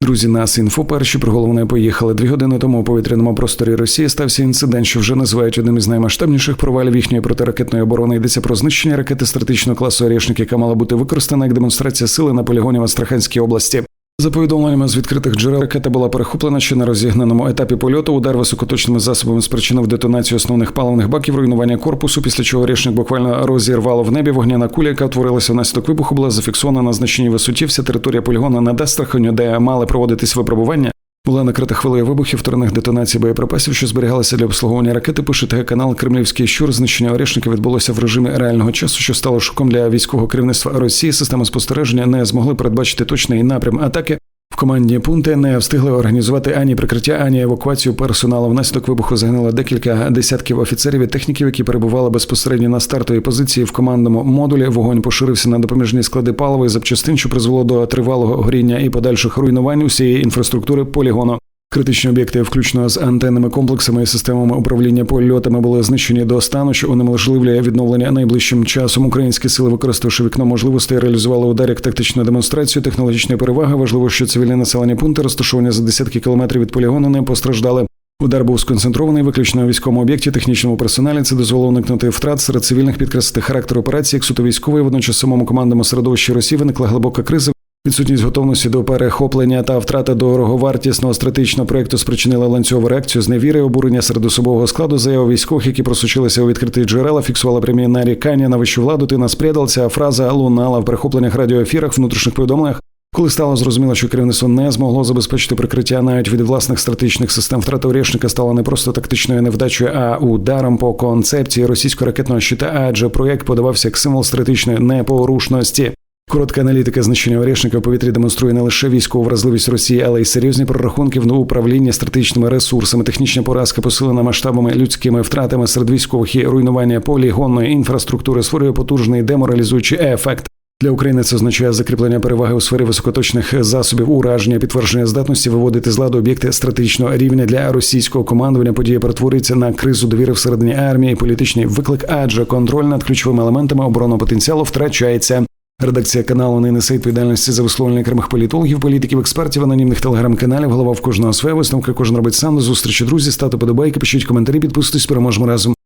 Друзі, нас інфо перші про головне поїхали. Дві години тому у повітряному просторі Росії стався інцидент, що вже називають одним із наймасштабніших провалів їхньої протиракетної оборони. Йдеться про знищення ракети стратегічного класу «Орєшник», яка мала бути використана як демонстрація сили на полігоні в Астраханській області. За повідомленнями з відкритих джерел, ракета була перехоплена ще на розігнаному етапі польоту. Удар високоточними засобами спричинив детонацію основних паливних баків, руйнування корпусу, після чого рішник буквально розірвало в небі. Вогняна куля, яка утворилася внаслідок вибуху, була зафіксована на значній висоті. Вся територія полігону над Астраханью, де мали проводитись випробування. Була накрита хвилею вибухів вторинних детонацій боєприпасів, що зберігалися для обслуговування ракети. Пише ТГ канал Кремлівський щур. Знищення орішника відбулося в режимі реального часу, що стало шоком для військового керівництва Росії. Системи спостереження не змогли передбачити точний напрям атаки. Командні пункти не встигли організувати ані прикриття, ані евакуацію персоналу. Внаслідок вибуху загинуло декілька десятків офіцерів і техніків, які перебували безпосередньо на стартовій позиції в командному модулі. Вогонь поширився на допоміжні склади палива і запчастин, що призвело до тривалого горіння і подальших руйнувань усієї інфраструктури полігону. Критичні об'єкти, включно з антенними комплексами і системами управління польотами, були знищені до стану, що унеможливлює відновлення найближчим часом. Українські сили, використавши вікно можливостей, реалізували удар як тактичну демонстрацію технологічної переваги. Важливо, що цивільні населені пункти, розташовані за десятки кілометрів від полігону, не постраждали. Удар був сконцентрований виключно у військовому об'єкті, технічному персоналі. Це дозволило уникнути втрат серед цивільних підкреслити характер операції, як суто військової, водночас самому командному середовищі Росії виникла глибока криза. Відсутність готовності до перехоплення та втрата дороговартісного стратегічного проекту спричинила ланцюгову реакцію з невіри, обурення серед особового складу заяв військових, які просочилися у відкриті джерела, фіксували прямі нарікання на вищу владу. Ти нас предал. Ця фраза лунала в перехопленнях радіоефірах, внутрішніх повідомленнях. Коли стало зрозуміло, що керівництво не змогло забезпечити прикриття навіть від власних стратегічних систем, втрата Орєшника стала не просто тактичною невдачею, а ударом по концепції російського ракетного щита, адже проєкт подавався як символ стратегічної непорушності. Коротка аналітика знищення Орєшника в повітрі демонструє не лише військову вразливість Росії, але й серйозні прорахунки в управління стратегічними ресурсами, технічна поразка, посилена масштабами людськими втратами серед військових і руйнування полігонної інфраструктури створює потужний деморалізуючий ефект. Для України це означає закріплення переваги у сфері високоточних засобів ураження, підтвердження здатності виводити з ладу об'єкти стратегічного рівня для російського командування. Подія перетворюється на кризу довіри всередині армії, політичний виклик, адже контроль над ключовими елементами оборонного потенціалу втрачається. Редакція каналу не несе відповідальності за висловлення окремих політологів, політиків, експертів, анонімних телеграм-каналів. Голова в кожного своя висновка. Кожен робить сам до зустрічі. Друзі, стати подобайки, пишіть коментарі, підписуйтесь, переможемо разом.